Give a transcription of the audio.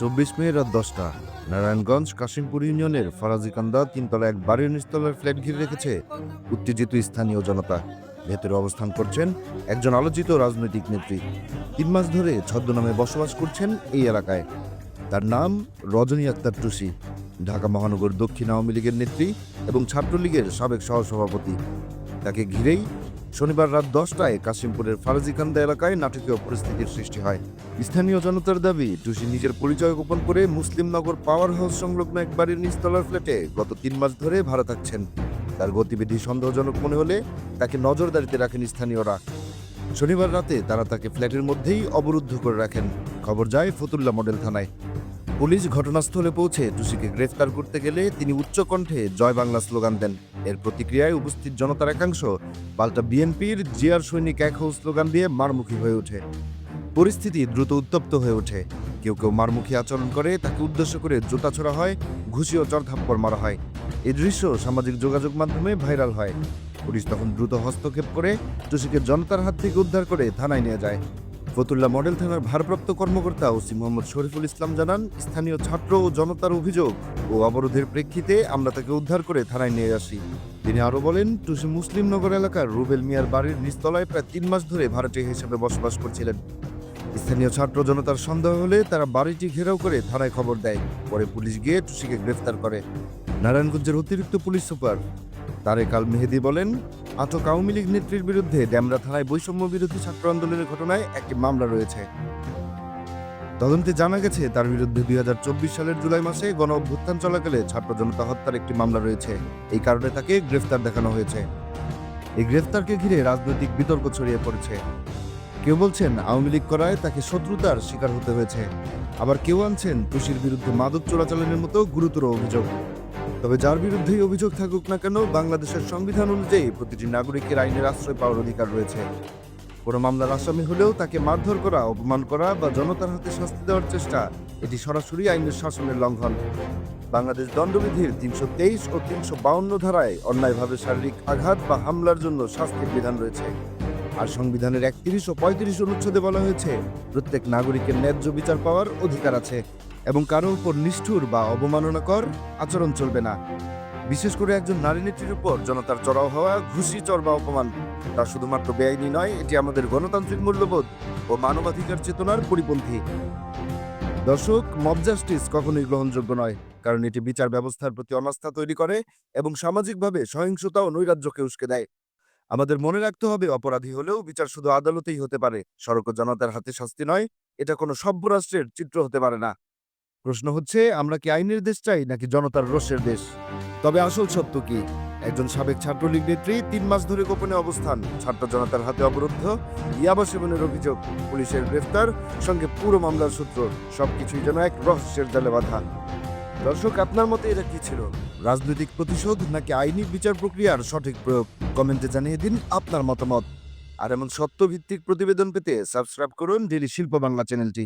চব্বিশ মে রাত দশটা। নারায়ণগঞ্জ কাশিমপুর ইউনিয়নের ফরাজিকান্দা তিনতলা এক বাড়ির নিচতলার ফ্ল্যাট ঘিরে রেখেছে উত্তেজিত স্থানীয় জনতা। ভেতরে অবস্থান করছেন একজন আলোচিত রাজনৈতিক নেত্রী। তিন মাস ধরে ছদ্মনামে বসবাস করছেন এই এলাকায়। তার নাম রজনী আক্তার টুসি। ঢাকা মহানগর দক্ষিণ আওয়ামী লীগের নেত্রী এবং ছাত্রলীগের সাবেক সহসভাপতি। তাকে ঘিরেই শনিবার রাত দশটায় কাশিমপুরের ফারাজিকান্দা এলাকায় নাটকীয় পরিস্থিতির সৃষ্টি হয়। স্থানীয় জনতার দাবি, টুসি নিজের পরিচয় গোপন করে মুসলিমনগর পাওয়ার হাউস সংলগ্ন এক বাড়ির নিচতলার ফ্ল্যাটে গত তিন মাস ধরে ভাড়া থাকছেন। তার গতিবিধি সন্দেহজনক মনে হলে তাকে নজরদারিতে রাখেন স্থানীয়রা। শনিবার রাতে তারা তাকে ফ্ল্যাটের মধ্যেই অবরুদ্ধ করে রাখেন। খবর যায় ফতুল্লা মডেল থানায়। পুলিশ ঘটনাস্থলে পৌঁছে টুসিকে গ্রেফতার করতে গেলে তিনি উচ্চকণ্ঠে জয় বাংলা স্লোগান দেন। এর প্রতিক্রিয়ায় উপস্থিত জনতার একাংশ পাল্টা বিএনপির জিয়ার সৈনিক এক হৌ স্লোগান দিয়ে মারমুখী হয়ে ওঠে। পরিস্থিতি দ্রুত উত্তপ্ত হয়ে ওঠে। কেউ কেউ মারমুখী আচরণ করে, তাকে উদ্দেশ্য করে জুতা ছোড়া হয়, ঘুষি ও চরথাপ্পড় মারা হয়। এই দৃশ্য সামাজিক যোগাযোগ মাধ্যমে ভাইরাল হয়। পুলিশ তখন দ্রুত হস্তক্ষেপ করে টুসিকে জনতার হাত থেকে উদ্ধার করে থানায় নিয়ে যায়। ফতুল্লা মডেল থানার ভারপ্রাপ্ত কর্মকর্তা ওসি মোহাম্মদ শরীফুল ইসলাম জানান, স্থানীয় ছাত্র ও জনতার অভিযোগ ও অবরোধের প্রেক্ষিতে আমরা তাকে উদ্ধার করে থানায় নিয়ে আসি। তিনি আরও বলেন, টুসি মুসলিম নগর এলাকার রুবেল মিয়ার বাড়ির নিচতলায় প্রায় তিন মাস ধরে ভাড়াটে হিসেবে বসবাস করছিলেন। স্থানীয় ছাত্র জনতার সন্দেহ হলে তারা বাড়িটি ঘেরাও করে থানায় খবর দেয়। পরে পুলিশ গিয়ে টুসিকে গ্রেফতার করে। নারায়ণগঞ্জের অতিরিক্ত পুলিশ সুপার তারেক আল মেহেদি বলেন আটক আওয়ামী লীগ নেত্রীর বিরুদ্ধে ড্যামরা থানায় বৈষম্য বিরোধী ছাত্র আন্দোলনের ঘটনায় একটি মামলা রয়েছে। তদন্তে জানা গেছে, তার বিরুদ্ধে দুই হাজার চব্বিশ সালের জুলাই মাসে গণ অভ্যুত্থান চলাকালে ছাত্র জনতা হত্যার একটি মামলা রয়েছে। এই কারণে তাকে গ্রেফতার দেখানো হয়েছে। এই গ্রেফতারকে ঘিরে রাজনৈতিক বিতর্ক ছড়িয়ে পড়েছে। কেউ বলছেন, আওয়ামী লীগ করায় তাকে শত্রুতার শিকার হতে হয়েছে। আবার কেউ আনছেন, তুষির বিরুদ্ধে মাদক চোরাচালানের মতো গুরুতর অভিযোগ। তবে যার বিরুদ্ধেই অভিযোগ থাকুক না কেন, বাংলাদেশের সংবিধান অনুযায়ী প্রতিটি নাগরিকের আইনের আশ্রয় পাওয়ার অধিকার রয়েছে। কোনো মামলার আসামি হলেও তাকে মারধর করা, অপমান করা বা জনতার হাতে শাস্তি দেওয়ার চেষ্টা, এটি সরাসরি আইনের শাসনের লঙ্ঘন। বাংলাদেশ দণ্ডবিধির তিনশো তেইশ ও তিনশো বাউন্ন ধারায় অন্যায়ভাবে শারীরিক আঘাত বা হামলার জন্য শাস্তির বিধান রয়েছে। আর সংবিধানের একত্রিশ ও পঁয়ত্রিশ অনুচ্ছেদে বলা হয়েছে, প্রত্যেক নাগরিকের ন্যায্য বিচার পাওয়ার অধিকার আছে এবং কারও উপর নিষ্ঠুর বা অবমাননাকর আচরণ চলবে না। বিশেষ করে একজন নারী নেত্রীর উপর জনতার চড়াও হওয়া, ঘুষি, চর বা অপমান, তা শুধুমাত্র বেআইনি নয়, এটি আমাদের গণতান্ত্রিক মূল্যবোধ ও মানবাধিকার চেতনার পরিপন্থী। দর্শক, মব জাস্টিস কখনোই গ্রহণযোগ্য নয়, কারণ এটি বিচার ব্যবস্থার প্রতি অনাস্থা তৈরি করে এবং সামাজিকভাবে সহিংসতা ও নৈরাজ্যকে উস্কে দেয়। আমাদের মনে রাখতে হবে, অপরাধী হলেও বিচার শুধু আদালতেই হতে পারে। সড়ক জনতার হাতে শাস্তি নয়, এটা কোনো সভ্য রাষ্ট্রের চিত্র হতে পারে না। প্রশ্ন হচ্ছে, আমরা কি আইনের দেশ চাই, নাকি জনতার রোষের দেশ? তবে আসল সত্য কি? একজন সাবেক ছাত্রলীগ নেত্রী তিন মাস ধরে গোপনে অবস্থান। ছাত্র জনতার হাতে অবরুদ্ধ, ইয়াবা সেবনের অভিযোগ, পুলিশের গ্রেফতার, সঙ্গে পুরো মামলার সূত্র, সবকিছুই যেন এক রহস্যের জালে বাঁধা। দর্শক, আপনার মতে এটা কি ছিল? রাজনৈতিক প্রতিশোধ নাকি আইনি বিচার প্রক্রিয়ার সঠিক প্রয়োগ? কমেন্টে জানিয়ে দিন আপনার মতামত। আর এমন সত্যভিত্তিক প্রতিবেদন পেতে সাবস্ক্রাইব করুন ডেলি শিল্প বাংলা চ্যানেলটি।